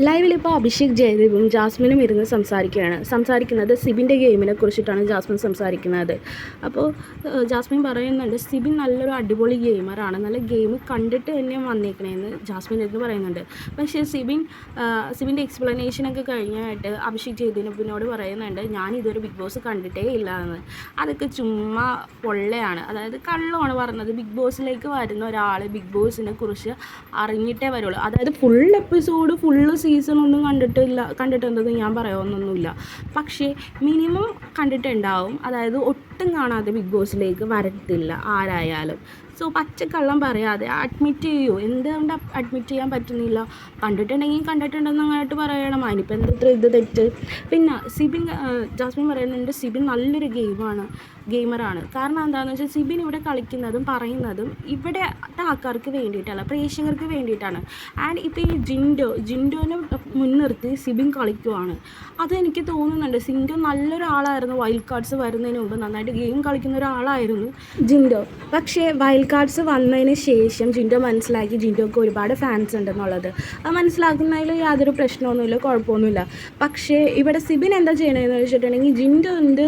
ലൈവിൽ ഇപ്പോൾ അഭിഷേക് ജയദേവും ജാസ്മിനും ഇരുന്ന് സംസാരിക്കുകയാണ്. സംസാരിക്കുന്നത് സിബിന്റെ ഗെയിമിനെ കുറിച്ചിട്ടാണ് ജാസ്മിൻ സംസാരിക്കുന്നത്. അപ്പോൾ ജാസ്മിൻ പറയുന്നുണ്ട് സിബിൻ നല്ലൊരു അടിപൊളി ഗെയിമറാണ്. നല്ല ഗെയിം കണ്ടിട്ട് തന്നെ വന്നേക്കണേന്ന് ജാസ്മിൻ എന്ന് പറയുന്നുണ്ട്. പക്ഷേ സിബിൻ സിബിന്റെ എക്സ്പ്ലനേഷനൊക്കെ കഴിഞ്ഞായിട്ട് അഭിഷേക് ജയദേവിനോട് പറയുന്നുണ്ട് ഞാൻ ഇതൊരു ബിഗ് ബോസ് കണ്ടിട്ടേ ഇല്ല എന്ന് അതൊക്കെ ചുമ്മാ പൊള്ളയാണ്. അതായത് കള്ളമാണ് പറഞ്ഞത്. ബിഗ് ബോസിലേക്ക് വരുന്ന ഒരാൾ ബിഗ് ബോസിനെ കുറിച്ച് അറിഞ്ഞിട്ടേ വരുള്ളൂ. അതായത് ഫുൾ എപ്പിസോഡ് ഫുള്ള് സീസൺ ഒന്നും കണ്ടിട്ടില്ല കണ്ടിട്ടുണ്ടെന്ന് ഞാൻ പറയാവുന്നൊന്നുമില്ല. പക്ഷേ മിനിമം കണ്ടിട്ടുണ്ടാവും. അതായത് ഒട്ടും കാണാതെ ബിഗ് ബോസിലേക്ക് വരത്തില്ല ആരായാലും. സോ പച്ചക്കള്ളം പറയാതെ അഡ്മിറ്റ് ചെയ്യൂ. എന്തുകൊണ്ട് അഡ്മിറ്റ് ചെയ്യാൻ പറ്റുന്നില്ല? കണ്ടിട്ടുണ്ടെങ്കിൽ കണ്ടിട്ടുണ്ടെന്ന് അങ്ങോട്ട് പറയണം. അതിനിപ്പോൾ എന്തത്ര ഇത് തെറ്റ്? പിന്നെ സിബിൻ ജാസ്മിൻ പറയുന്നുണ്ട് സിബിൻ നല്ലൊരു ഗെയിമാണ് ഗെയിമറാണ്. കാരണം എന്താണെന്ന് വെച്ചാൽ സിബിൻ ഇവിടെ കളിക്കുന്നതും പറയുന്നതും ഇവിടെ ആൾക്കാർക്ക് വേണ്ടിയിട്ടല്ല പ്രേക്ഷകർക്ക് വേണ്ടിയിട്ടാണ്. ആൻഡ് ഇപ്പോൾ ഈ ജിൻഡോ ജിൻഡോനെ മുൻനിർത്തി സിബിൻ കളിക്കുവാണ്. അത് അതെനിക്ക് തോന്നുന്നുണ്ട് സിൻഡോ നല്ലൊരാളായിരുന്നു വൈൽഡ് കാർഡ്സ് വരുന്നതിന് മുമ്പ് നന്നായിട്ട് ഗെയിം കളിക്കുന്ന ഒരാളായിരുന്നു ജിൻഡോ. പക്ഷേ വൈൽഡ് കാർഡ്സ് വന്നതിന് ശേഷം ജിൻഡോ മനസ്സിലാക്കി ജിൻഡോക്ക് ഒരുപാട് ഫാൻസ് ഉണ്ടെന്നുള്ളത്. അത് മനസ്സിലാക്കുന്നതിൽ യാതൊരു പ്രശ്നമൊന്നുമില്ല കുഴപ്പമൊന്നുമില്ല പക്ഷേ ഇവിടെ സിബിൻ എന്താ ചെയ്യണമെന്ന് വെച്ചിട്ടുണ്ടെങ്കിൽ ജിൻഡോ എന്ത്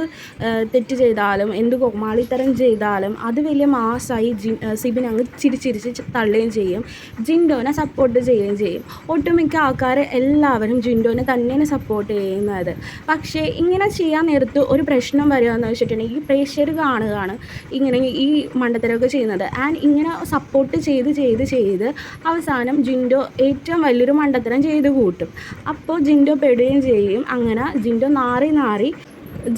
തെറ്റ് ചെയ്താലും എന്ത് കോമാളിത്തരം ചെയ്താലും അത് വലിയ മാസമായി ജി സിബിൻ അങ്ങ് ചിരിച്ചിരിച്ച് തള്ളുകയും ചെയ്യും. ജിൻഡോനെ സപ്പോർട്ട് ചെയ്യുകയും ചെയ്യും. ഒട്ടുമിക്ക ആൾക്കാർ എല്ലാവരും ജിൻഡോനെ തന്നെയാണ് സപ്പോർട്ട് ചെയ്യുന്നത്. പക്ഷേ ഇങ്ങനെ ചെയ്യാൻ നേരത്ത് ഒരു പ്രശ്നം വരികയെന്ന് വെച്ചിട്ടുണ്ടെങ്കിൽ പ്രേക്ഷകർ കാണുകയാണ് ഇങ്ങനെ ഈ മണ്ടത്തരമൊക്കെ ചെയ്യുന്നത്. ആൻഡ് ഇങ്ങനെ സപ്പോർട്ട് ചെയ്ത് ചെയ്ത് ചെയ്ത് അവസാനം ജിൻഡോ ഏറ്റവും വലിയൊരു മണ്ടത്തരം ചെയ്ത് കൂട്ടും. അപ്പോൾ ജിൻഡോ പെടുകയും ചെയ്യും. അങ്ങനെ ജിൻഡോ നാറി നാറി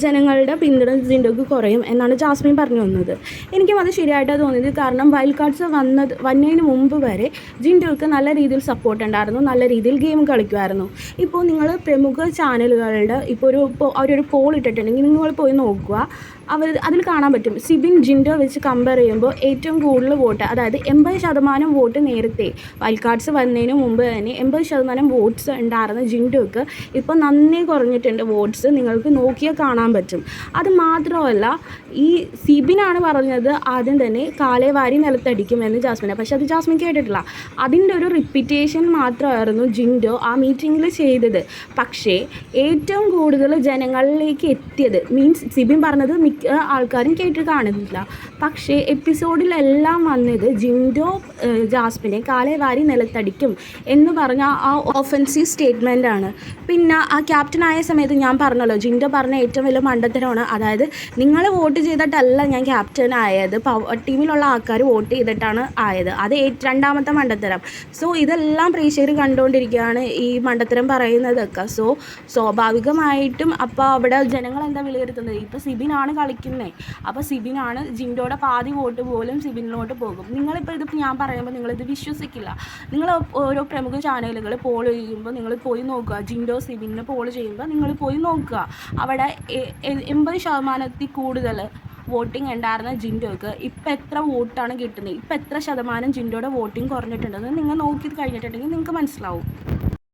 ജനങ്ങളുടെ പിന്തുണ ജിൻഡോക്ക് കുറയും എന്നാണ് ജാസ്മിൻ പറഞ്ഞു വന്നത്. എനിക്കും അത് ശരിയായിട്ടാണ് തോന്നിയത്. കാരണം വൈൽഡ് കാർഡ്സ് വന്നത് വന്നതിന് മുമ്പ് വരെ ജിൻഡോക്ക് നല്ല രീതിയിൽ സപ്പോർട്ട് ഉണ്ടായിരുന്നു. നല്ല രീതിയിൽ ഗെയിം കളിക്കുമായിരുന്നു. ഇപ്പോൾ നിങ്ങൾ പ്രമുഖ ചാനലുകളുടെ ഇപ്പോൾ ഒരു അവരൊരു പോൾ ഇട്ടിട്ടുണ്ടെങ്കിൽ നിങ്ങൾ പോയി നോക്കുക. അവർ അതിൽ കാണാൻ പറ്റും. സിബിൻ ജിൻഡോ വെച്ച് കമ്പയർ ചെയ്യുമ്പോൾ ഏറ്റവും കൂടുതൽ വോട്ട് അതായത് എൺപത് ശതമാനം വോട്ട് നേരത്തെ വൈൽഡ് കാർഡ്സ് വന്നതിന് മുമ്പ് തന്നെ എൺപത് ശതമാനം വോട്ട്സ് ഉണ്ടായിരുന്ന ജിൻഡോക്ക് ഇപ്പോൾ നന്നേ കുറഞ്ഞിട്ടുണ്ട് വോട്ട്സ് നിങ്ങൾക്ക് നോക്കിയാൽ കാണാൻ പറ്റും. അത് മാത്രമല്ല ഈ സിബിനാണ് പറഞ്ഞത് ആദ്യം തന്നെ കാലേ വാരി നിലത്തടിക്കുമെന്ന് ജാസ്മിനെ. പക്ഷെ അത് ജാസ്മിൻ കേട്ടിട്ടില്ല. അതിന്റെ ഒരു റിപ്പിറ്റേഷൻ മാത്രമായിരുന്നു ജിൻഡോ ആ മീറ്റിങ്ങിൽ ചെയ്തത്. പക്ഷേ ഏറ്റവും കൂടുതൽ ജനങ്ങളിലേക്ക് എത്തിയത് മീൻസ് സിബിൻ പറഞ്ഞത് മിക്ക ആൾക്കാരും കേട്ട് കാണുന്നില്ല. പക്ഷേ എപ്പിസോഡിലെല്ലാം വന്നത് ജിൻഡോ ജാസ്മിനെ കാലേ വാരി നിലത്തടിക്കും എന്ന് പറഞ്ഞ ആ ഓഫൻസീവ് സ്റ്റേറ്റ്മെന്റ് ആണ്. പിന്നെ ആ ക്യാപ്റ്റൻ ആയ സമയത്ത് ഞാൻ പറഞ്ഞല്ലോ ജിൻഡോ പറഞ്ഞ ഏറ്റവും വലിയ മണ്ടത്തരമാണ്. അതായത് നിങ്ങൾ വോട്ട് ചെയ്തിട്ടല്ല ഞാൻ ക്യാപ്റ്റൻ ആയത്. പവ- ടീമിലുള്ള ആൾക്കാർ വോട്ട് ചെയ്തിട്ടാണ് ആയത്. അത് രണ്ടാമത്തെ മണ്ടത്തരം. സോ ഇതെല്ലാം പ്രേക്ഷകർ കണ്ടുകൊണ്ടിരിക്കുകയാണ് ഈ മണ്ടത്തരം പറയുന്നതൊക്കെ. സോ സ്വാഭാവികമായിട്ടും അപ്പോൾ അവിടെ ജനങ്ങൾ എന്താ വിലയിരുത്തുന്നത്? ഇപ്പോൾ സിബിനാണ് കളിക്കുന്നത് അപ്പോൾ സിബിനാണ് ജിൻഡോയുടെ പാതി വോട്ട് പോലും സിബിനിലോട്ട് പോകും. നിങ്ങളിപ്പോൾ ഇത് ഞാൻ പറയുമ്പോൾ നിങ്ങളിത് വിശ്വസിക്കില്ല. നിങ്ങൾ ഓരോ പ്രമുഖ ചാനലുകൾ പോൾ ചെയ്യുമ്പോൾ നിങ്ങൾ പോയി നോക്കുക. ജിൻഡോ സിബിനെ പോൾ ചെയ്യുമ്പോൾ നിങ്ങൾ പോയി നോക്കുക. അവിടെ എൺപത് ശതമാനത്തിൽ കൂടുതൽ വോട്ടിംഗ് ഉണ്ടായിരുന്ന ജിൻഡോക്ക് ഇപ്പം എത്ര വോട്ടാണ് കിട്ടുന്നത്? ഇപ്പം എത്ര ശതമാനം ജിൻഡോയുടെ വോട്ടിംഗ് കുറഞ്ഞിട്ടുണ്ടെന്ന് നിങ്ങൾ നോക്കി കഴിഞ്ഞിട്ടുണ്ടെങ്കിൽ നിങ്ങൾക്ക് മനസ്സിലാവും.